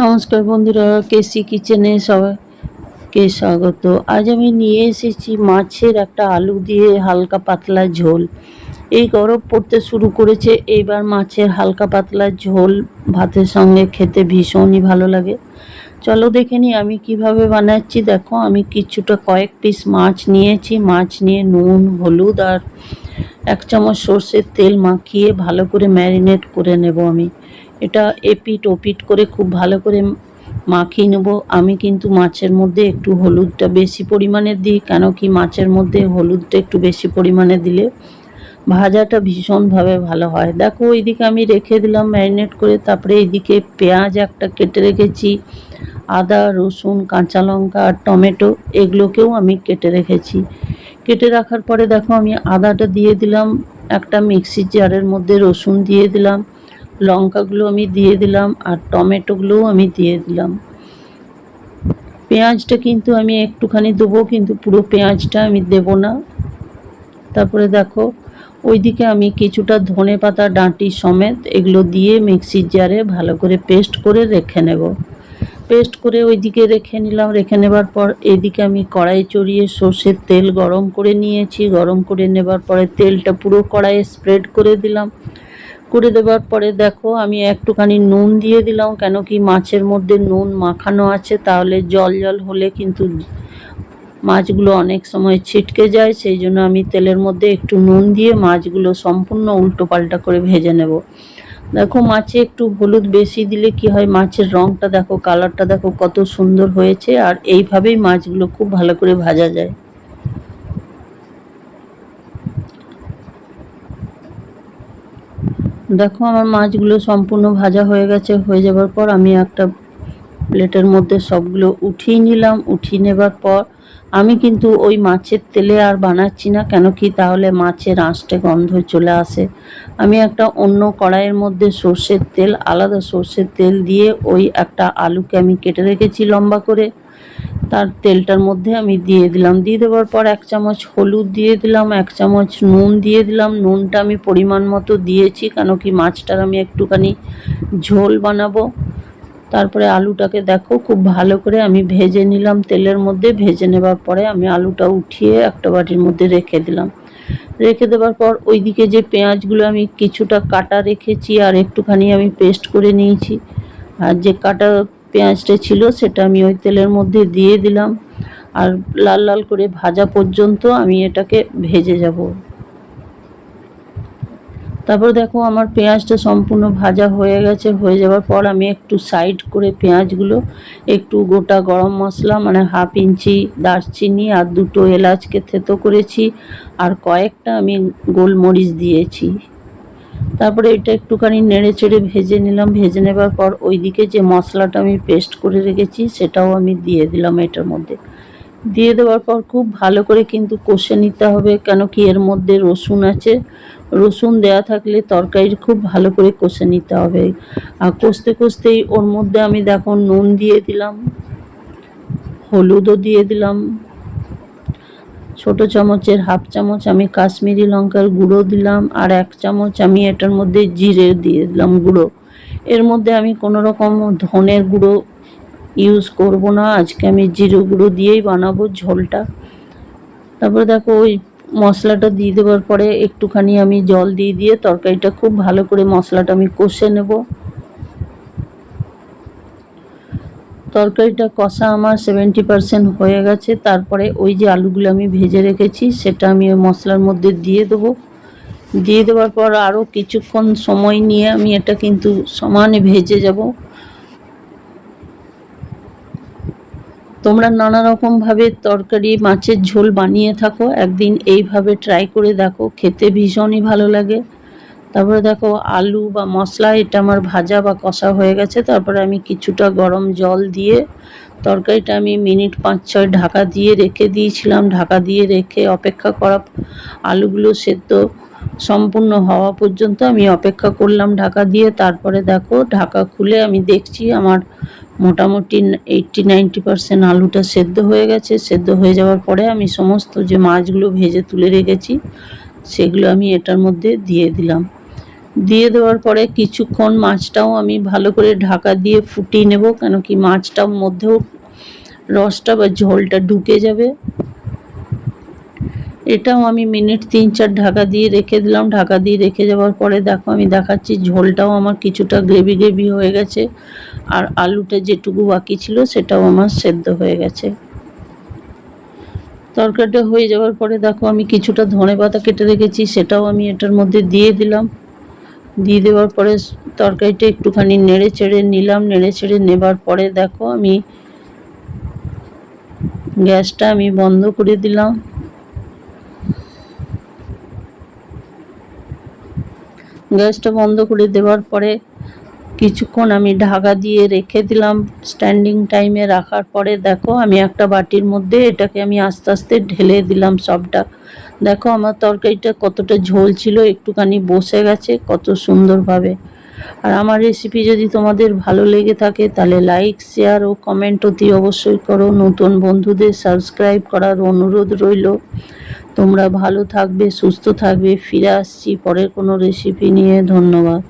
নমস্কার বন্ধুরা, কেসি কিচেনে সবাইকে স্বাগত। আজ আমি নিয়ে এসেছি মাছের একটা আলু দিয়ে হালকা পাতলা ঝোল। এই গরম পড়তে শুরু করেছে, এইবার মাছের হালকা পাতলা ঝোল ভাতের সঙ্গে খেতে ভীষণই ভালো লাগে। চলো দেখে নিই আমি কীভাবে বানাচ্ছি। দেখো, আমি কিছুটা কয়েক পিস মাছ নিয়েছি। মাছ নিয়ে নুন, হলুদ আর এক চামচ সর্ষের তেল মাখিয়ে ভালো করে ম্যারিনেট করে নেব আমি। এটা এপিট ওপিট করে খুব ভালো করে মাখিয়ে নেব। আমি কিন্তু মাছের মধ্যে একটু হলুদটা বেশি পরিমাণে দিই, কেন কি মাছের মধ্যে হলুদটা একটু বেশি পরিমাণে দিলে ভাজাটা ভীষণভাবে ভালো হয়। দেখো ওইদিকে আমি রেখে দিলাম ম্যারিনেট করে, তারপরে এইদিকে পেঁয়াজ একটা কেটে রেখেছি, আদা, রসুন, কাঁচা লঙ্কা আর টমেটো, এগুলোকেও আমি কেটে রেখেছি। কেটে রাখার পরে দেখো, আমি আদাটা দিয়ে দিলাম, একটা মিক্সির জারের মধ্যে রসুন দিয়ে দিলাম লঙ্কাগুলো আমি দিয়ে দিলাম আর টমেটোগুলোও আমি দিয়ে দিলাম। পেঁয়াজটা কিন্তু আমি একটুখানি দেবো, কিন্তু পুরো পেঁয়াজটা আমি দেব না। তারপরে দেখো, ওইদিকে আমি কিছুটা ধনে পাতা, ডাঁটি সমেত এগুলো দিয়ে মিক্সির জারে ভালো করে পেস্ট করে রেখে নেব। পেস্ট করে ওইদিকে রেখে নিলাম। রেখে নেবার পর এদিকে আমি কড়াই চড়িয়ে সর্ষের তেল গরম করে নিয়েছি। গরম করে নেবার পরে তেলটা পুরো কড়াইয়ে স্প্রেড করে দিলাম। করে দেওয়ার পরে দেখো আমি একটুখানি নুন দিয়ে দিলাম, কেন কি মাছের মধ্যে নুন মাখানো আছে, তাহলে জল জল হলে কিন্তু মাছগুলো অনেক সময় ছিটকে যায়, সেই জন্য আমি তেলের মধ্যে একটু নুন দিয়ে মাছগুলো সম্পূর্ণ উল্টো পাল্টা করে ভেজে নেব। দেখো মাছে একটু হলুদ বেশি দিলে কি হয়, মাছের রঙটা দেখো, কালারটা দেখো কত সুন্দর হয়েছে, আর এইভাবেই মাছগুলো খুব ভালো করে ভাজা যায়। দেখো, আমার মাছগুলো সম্পূর্ণ ভাজা হয়ে গেছে। হয়ে যাবার পর আমি একটা প্লেটের মধ্যে সবগুলো উঠিয়ে নিলাম। উঠিয়ে নেবার পর আমি কিন্তু ওই মাছের তেলে আর বানাচ্ছি না, কেন কি তাহলে মাছের আঁশটে গন্ধ চলে আসে। আমি একটা অন্য কড়াইয়ের মধ্যে সর্ষের তেল, আলাদা সর্ষের তেল দিয়ে ওই একটা আলুকে আমি কেটে রেখেছি লম্বা করে। তার তেলটার মধ্যে আমি দিয়ে দিলাম। দিয়ে দেওয়ার পর এক চামচ হলুদ দিয়ে দিলাম, এক চামচ নুন দিয়ে দিলাম। নুনটা আমি পরিমাণ মতো দিয়েছি, কেন কি মাছটার আমি একটুখানি ঝোল বানাবো। তারপরে আলুটাকে দেখো, খুব ভালো করে আমি ভেজে নিলাম তেলের মধ্যে। ভেজে নেবার পরে আমি আলুটা উঠিয়ে একটা বাটির মধ্যে রেখে দিলাম। রেখে দেওয়ার পর ওইদিকে যে পেঁয়াজগুলো আমি কিছুটা কাটা রেখেছি আর একটুখানি আমি পেস্ট করে নিয়েছি। আর যে কাটা পেঁয়াজটা ছিল, সেটা আমি ওই তেলের মধ্যে দিয়ে দিলাম। আর লাল লাল করে ভাজা পর্যন্ত আমি এটাকে ভেজে যাব। তারপর দেখো আমার পেঁয়াজটা সম্পূর্ণ ভাজা হয়ে গেছে। হয়ে যাওয়ার পর আমি একটু সাইড করে পেঁয়াজগুলো, একটু গোটা গরম মশলা মানে হাফ ইঞ্চি দারচিনি আর দুটো এলাচকে থেতো করেছি। আর কয়েকটা আমি গোলমরিচ দিয়েছি। তারপরে এটা একটুখানি নেড়ে চেড়ে ভেজে নিলাম। ভেজে নেবার পর ওইদিকে যে মশলাটা আমি পেস্ট করে রেখেছি, সেটাও আমি দিয়ে দিলাম এটার মধ্যে। দিয়ে দেওয়ার পর খুব ভালো করে কিন্তু কষে নিতে হবে, কেন কি এর মধ্যে রসুন আছে। রসুন দেয়া থাকলে তরকারি খুব ভালো করে কষে নিতে হবে। আর কষতে কষতেই ওর মধ্যে আমি দেখো নুন দিয়ে দিলাম, হলুদও দিয়ে দিলাম। ছোট চামচের হাফ চামচ আমি কাশ্মীরি লঙ্কার গুঁড়ো দিলাম আর এক চামচ আমি এটার মধ্যে জিরে দিয়ে দিলাম গুঁড়ো। এর মধ্যে আমি কোনো রকম ধনের গুঁড়ো ইউজ করব না। আজকে আমি জিরে গুঁড়ো দিয়েই বানাবো ঝোলটা। তারপরে দেখো ওই মশলাটা দিয়ে দেওয়ার পরে একটুখানি আমি জল দিয়ে দিয়ে তরকারিটা খুব ভালো করে মশলাটা আমি কষে নেব। তরকারিটা কষা আমার সেভেন্টি পারসেন্ট হয়ে গেছে। তারপরে ওই যে আলুগুলো আমি ভেজে রেখেছি, সেটা আমি ওই মশলার মধ্যে দিয়ে দেবো। দিয়ে দেওয়ার পর আরও কিছুক্ষণ সময় নিয়ে আমি এটা কিন্তু সমানে ভেজে যাব। তোমরা নানা রকমভাবে তরকারি, মাছের ঝোল বানিয়ে থাকো, একদিন এইভাবে ট্রাই করে দেখো, খেতে ভীষণই ভালো লাগে। তারপরে দেখো আলু বা মশলা এটা আমার ভাজা বা কষা হয়ে গেছে। তারপরে আমি কিছুটা গরম জল দিয়ে তরকারিটা আমি মিনিট পাঁচ, ছয় ঢাকা দিয়ে রেখে দিয়েছিলাম। ঢাকা দিয়ে রেখে অপেক্ষা করা আলুগুলো সেদ্ধ সম্পূর্ণ হওয়া পর্যন্ত আমি অপেক্ষা করলাম ঢাকা দিয়ে। তারপরে দেখো ঢাকা খুলে আমি দেখছি আমার মোটামুটি এইটটি নাইনটি পারসেন্ট আলুটা সেদ্ধ হয়ে গেছে। সেদ্ধ হয়ে যাওয়ার পরে আমি সমস্ত যে মাছগুলো ভেজে তুলে রেখেছি, সেগুলো আমি এটার মধ্যে দিয়ে দিলাম। দিয়ে দেওয়ার পরে কিছুক্ষণ মাছটাও আমি ভালো করে ঢাকা দিয়ে ফুটিয়ে নেব, কেন কি মাছটার মধ্যেও রসটা বা ঝোলটা ঢুকে যাবে। এটাও আমি মিনিট তিন চার ঢাকা দিয়ে রেখে দিলাম। ঢাকা দিয়ে রেখে যাওয়ার পরে দেখো, আমি দেখাচ্ছি ঝোলটাও আমার কিছুটা গ্রেভি গ্রেভি হয়ে গেছে, আর আলুটা যেটুকু বাকি ছিল সেটাও আমার সেদ্ধ হয়ে গেছে। তরকারিটা হয়ে যাওয়ার পরে দেখো, আমি কিছুটা ধনে পাতা কেটে রেখেছি, সেটাও আমি এটার মধ্যে দিয়ে দিলাম। দিয়ে দেওয়ার পরে তরকারিটা একটুখানি নেড়ে চেড়ে নিলাম, নেড়ে চেড়ে নেবার পরে দেখো আমি গ্যাসটা আমি বন্ধ করে দিলাম। গ্যাসটা বন্ধ করে দেওয়ার পরে কিছুক্ষণ আমি ঢাকা দিয়ে রেখে দিলাম স্ট্যান্ডিং টাইমে রাখার পরে দেখো আমি একটা বাটির মধ্যে এটাকে আমি আস্তে আস্তে ঢেলে দিলাম সবটা। দেখো আমার তরকারিটা কতটা ঝোল ছিল, একটুখানি বসে গেছে কত সুন্দরভাবে। আর আমার রেসিপি যদি তোমাদের ভালো লেগে থাকে তাহলে লাইক শেয়ার ও কমেন্ট অতি অবশ্যই করো। নতুন বন্ধুদের সাবস্ক্রাইব করার অনুরোধ রইল। তোমরা ভালো থাকবে, সুস্থ থাকবে। ফিরে আসছি পরের কোনো রেসিপি নিয়ে। ধন্যবাদ।